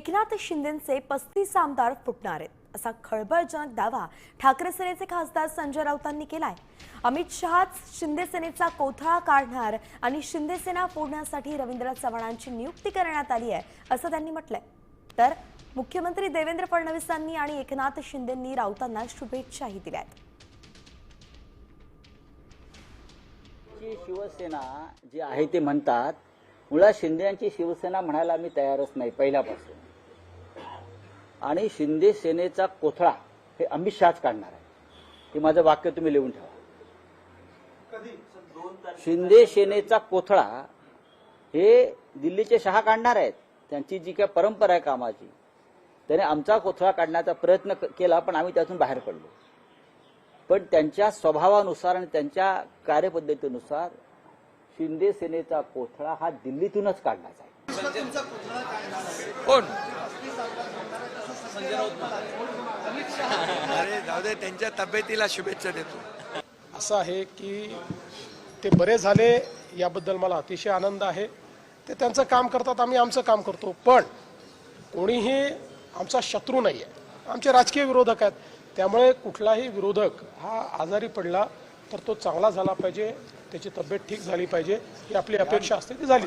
एकनाथ शिंदेचे पस्तीस आमदार फुटणार आहेत. असा खळबळजनक दावा ठाकरे सेनेचे खासदार संजय राऊतांनी केलाय. अमित शहाच शिंदे सेनेचा कोथळा काढणार आणि शिंदे सेना फोडण्यासाठी रवींद्र चव्हाणांची नियुक्ती करण्यात आली आहे असं त्यांनी म्हटलंय. तर मुख्यमंत्री देवेंद्र फडणवीसांनी आणि एकनाथ शिंदेंनी राऊतांना शुभेच्छाही दिल्या शिवसेना जी आहे ते म्हणतात मुळात शिंदे यांची शिवसेना म्हणायला आम्ही तयारच नाही पहिल्यापासून. आणि शिंदे सेनेचा कोथळा हे अमित शहाच काढणार आहे. हे माझं वाक्य तुम्ही लिहून ठेवा. शिंदे सेनेचा कोथळा हे दिल्लीचे शहा काढणार आहेत. त्यांची जी काय परंपरा आहे कामाची त्याने आमचा कोथळा काढण्याचा प्रयत्न केला पण आम्ही त्यातून बाहेर पडलो. पण त्यांच्या स्वभावानुसार आणि त्यांच्या कार्यपद्धतीनुसार शिंदे सेनेचा कोथळा हा दिल्लीतूनच काढण्याचा आहे. कोण? अरे जाऊ दे त्यांच्या तब्येतीला शुभेच्छा देतो. असं आहे की ते बरे झाले याबद्दल मला अतिशय आनंद आहे. ते त्यांचं काम करतात आम्ही आमचं काम करतो. पण कोणीही आमचा शत्रू नाही आहे आमचे राजकीय विरोधक आहेत. त्यामुळे कुठलाही विरोधक हा आजारी पडला तर तो चांगला झाला पाहिजे. त्याची तब्येत ठीक झाली पाहिजे. ही आपली अपेक्षा असते ती झाली